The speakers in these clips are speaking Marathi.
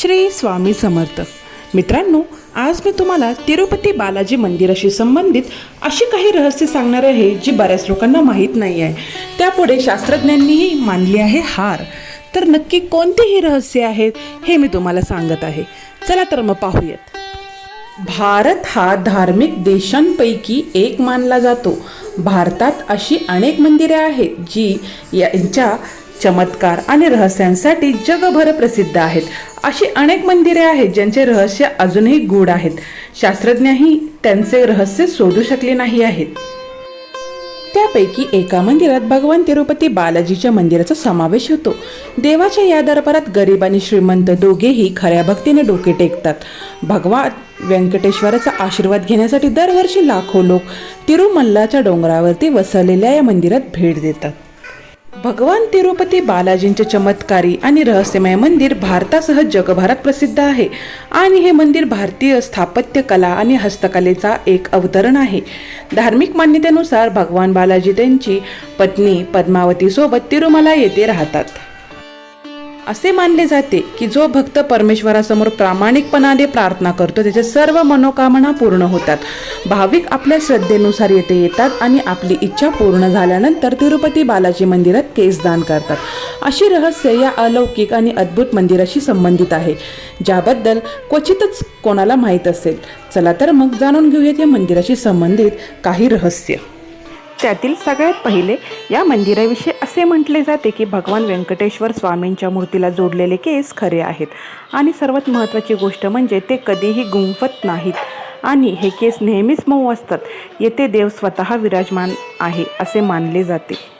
श्री स्वामी समर्थ. मित्रांनो आज मी तुम्हाला तिरुपती बालाजी मंदिराशी संबंधित अशी काही रहस्य सांगणार आहे जी बऱ्याच लोकांना माहीत नाही आहे. त्यापुढे शास्त्रज्ञांनीही मानली आहे हार. तर नक्की कोणतीही रहस्य आहेत हे मी तुम्हाला सांगत आहे. चला तर मग पाहूयात. भारत हा धार्मिक देशांपैकी एक मानला जातो. भारतात अशी अनेक मंदिरे आहेत जी यांच्या चमत्कार आणि रहस्यांसाठी जगभर प्रसिद्ध आहेत. अशी अनेक मंदिरे आहेत ज्यांचे रहस्य अजूनही गूढ आहेत. शास्त्रज्ञही त्यांचे रहस्य शोधू शकले नाही आहेत. त्यापैकी एका मंदिरात भगवान तिरुपती बालाजीच्या मंदिराचा समावेश होतो. देवाच्या या दरबारात गरीब आणि श्रीमंत दोघेही खऱ्या भक्तीने डोके टेकतात. भगवान व्यंकटेश्वराचा आशीर्वाद घेण्यासाठी दरवर्षी लाखो लोक तिरुमल्लाच्या डोंगरावरती वसलेल्या या मंदिरात भेट देतात. भगवान तिरुपती बालाजींचे चमत्कारी आणि रहस्यमय मंदिर भारतासह जगभरात प्रसिद्ध आहे. आणि हे मंदिर भारतीय स्थापत्य कला आणि हस्तकलेचा एक अवतरण आहे. धार्मिक मान्यतेनुसार भगवान बालाजी त्यांची पत्नी पद्मावतीसोबत तिरुमला येथे राहतात. असे मानले जाते की जो भक्त परमेश्वरासमोर प्रामाणिकपणाने प्रार्थना करतो त्याच्या सर्व मनोकामना पूर्ण होतात. भाविक आपल्या श्रद्धेनुसार येथे येतात आणि आपली इच्छा पूर्ण झाल्यानंतर तिरुपती बालाजी मंदिरात केस दान करतात. अशी रहस्य या अलौकिक आणि अद्भुत मंदिराशी संबंधित आहे. ज्याबद्दल क्वचितच कोणाला माहीत असेल. चला तर मग जाणून घेऊयात या मंदिराशी संबंधित काही रहस्य. त्यातील सगळ्यात पहिले या मंदिराविषयी असे म्हटले जाते की भगवान व्यंकटेश्वर स्वामींच्या मूर्तीला जोडलेले केस खरे आहेत. आणि सर्वात महत्त्वाची गोष्ट म्हणजे ते कधीही गुंफत नाहीत. आणि हे केस नेहमीच मऊ असतात. येथे देव स्वतः विराजमान आहे असे मानले जाते.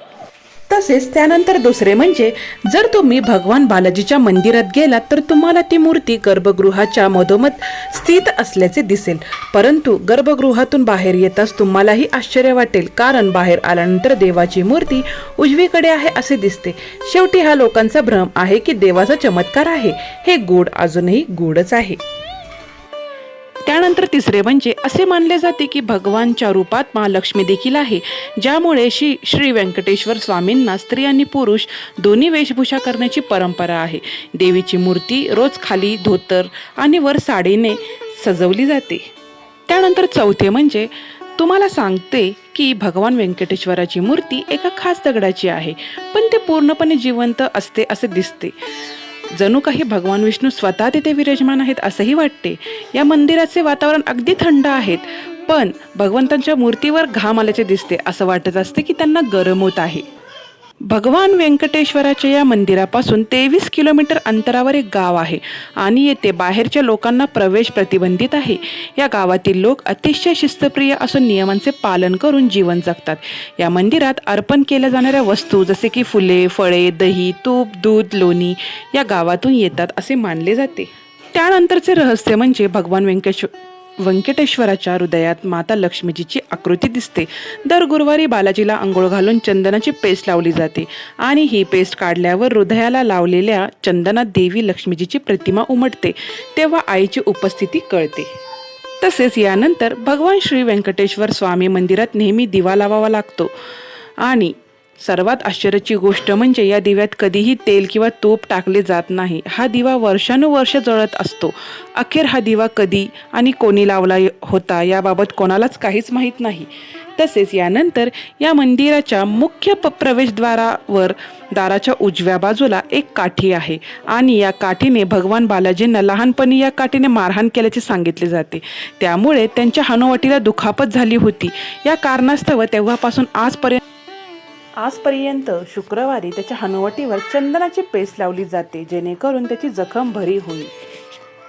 तसेच त्यानंतर दुसरे म्हणजे जर तुम्ही भगवान बालाजीच्या मंदिरात गेलात तर तुम्हाला ती मूर्ती गर्भगृहाच्या मधोमध स्थित असल्याचे दिसेल. परंतु गर्भगृहातून बाहेर येताच तुम्हालाही आश्चर्य वाटेल कारण बाहेर आल्यानंतर देवाची मूर्ती उजवीकडे आहे असे दिसते. शेवटी हा लोकांचा भ्रम आहे की देवाचा चमत्कार आहे. हे गूढ अजूनही गूढच आहे. त्यानंतर तिसरे म्हणजे असे मानले जाते की भगवानच्या रूपात महालक्ष्मी देखील आहे ज्यामुळे श्री श्री व्यंकटेश्वर स्वामींना स्त्री आणि पुरुष दोन्ही वेशभूषा करण्याची परंपरा आहे. देवीची मूर्ती रोज खाली धोतर आणि वर साडीने सजवली जाते. त्यानंतर चौथे म्हणजे तुम्हाला सांगते की भगवान व्यंकटेश्वराची मूर्ती एका खास दगडाची आहे पण ते पूर्णपणे जिवंत असते असे दिसते. जणू काही भगवान विष्णू स्वतः तिथे विराजमान आहेत असंही वाटते. या मंदिराचे वातावरण अगदी थंड आहेत पण भगवंतांच्या मूर्तीवर घाम आल्याचे दिसते असं वाटत असते की त्यांना गरम होत आहे. भगवान व्यंकटेश्वराच्या या मंदिरापासून तेवीस किलोमीटर अंतरावर एक गाव आहे आणि येथे बाहेरच्या लोकांना प्रवेश प्रतिबंधित आहे. या गावातील लोक अतिशय शिस्तप्रिय असून नियमांचे पालन करून जीवन जगतात. या मंदिरात अर्पण केल्या जाणाऱ्या वस्तू जसे की फुले फळे दही तूप दूध लोणी या गावातून येतात असे मानले जाते. त्यानंतरचे रहस्य म्हणजे भगवान व्यंकटेश्वर व्यंकटेश्वराच्या हृदयात माता लक्ष्मीजीची आकृती दिसते. दर गुरुवारी बालाजीला आंघोळ घालून चंदनाची पेस्ट लावली जाते आणि ही पेस्ट काढल्यावर हृदयाला लावलेल्या चंदनात देवी लक्ष्मीजीची प्रतिमा उमटते तेव्हा आईची उपस्थिती कळते. तसेच यानंतर भगवान श्री व्यंकटेश्वर स्वामी मंदिरात नेहमी दिवा लावावा लागतो आणि सर्वात आश्चर्याची गोष्ट म्हणजे या दिव्यात कधीही तेल किंवा तूप टाकले जात नाही. हा दिवा वर्षानुवर्ष जळत असतो. अखेर हा दिवा कधी आणि कोणी लावला होता याबाबत कोणालाच काहीच माहीत नाही. तसेच यानंतर या मंदिराच्या मुख्य प प्रवेशद्वारावर दाराच्या उजव्या बाजूला एक काठी आहे आणि या काठीने भगवान बालाजींना लहानपणी या काठीने मारहाण केल्याचे सांगितले जाते. त्यामुळे त्यांच्या हनुवटीला दुखापत झाली होती. या कारणास्तव तेव्हापासून आजपर्यंत आजपर्यंत शुक्रवारी त्याच्या हनुवटीवर चंदनाची पेस्ट लावली जाते जेणेकरून त्याची जखम भरी होईल.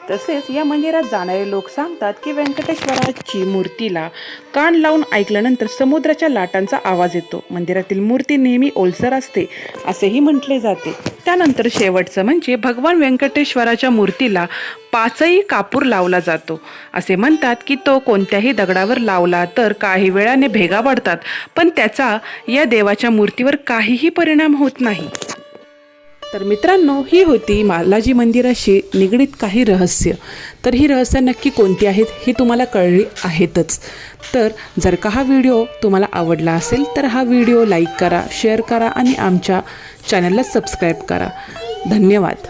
तसेच या मंदिरात जाणारे लोक सांगतात की व्यंकटेश्वराची मूर्तीला कान लावून ऐकल्यानंतर समुद्राच्या लाटांचा आवाज येतो. मंदिरातील मूर्ती नेहमी ओलसर असते असेही म्हटले जाते. त्यानंतर शेवटचं म्हणजे भगवान व्यंकटेश्वराच्या मूर्तीला पाचही कापूर लावला जातो. असे म्हणतात की तो कोणत्याही दगडावर लावला तर काही वेळाने भेगा पडतात पण त्याचा या देवाच्या मूर्तीवर काहीही परिणाम होत नाही. तर मित्रांनो ही होती मालाजी मंदिराशी निगडीत काही रहस्य. तर ही रहस्य नक्की कोणती आहेत ही तुम्हाला कळली आहेतच. तर जर का हा व्हिडिओ तुम्हाला आवडला असेल तर हा व्हिडिओ लाईक करा शेअर करा आणि आमच्या चॅनलला सबस्क्राईब करा. धन्यवाद.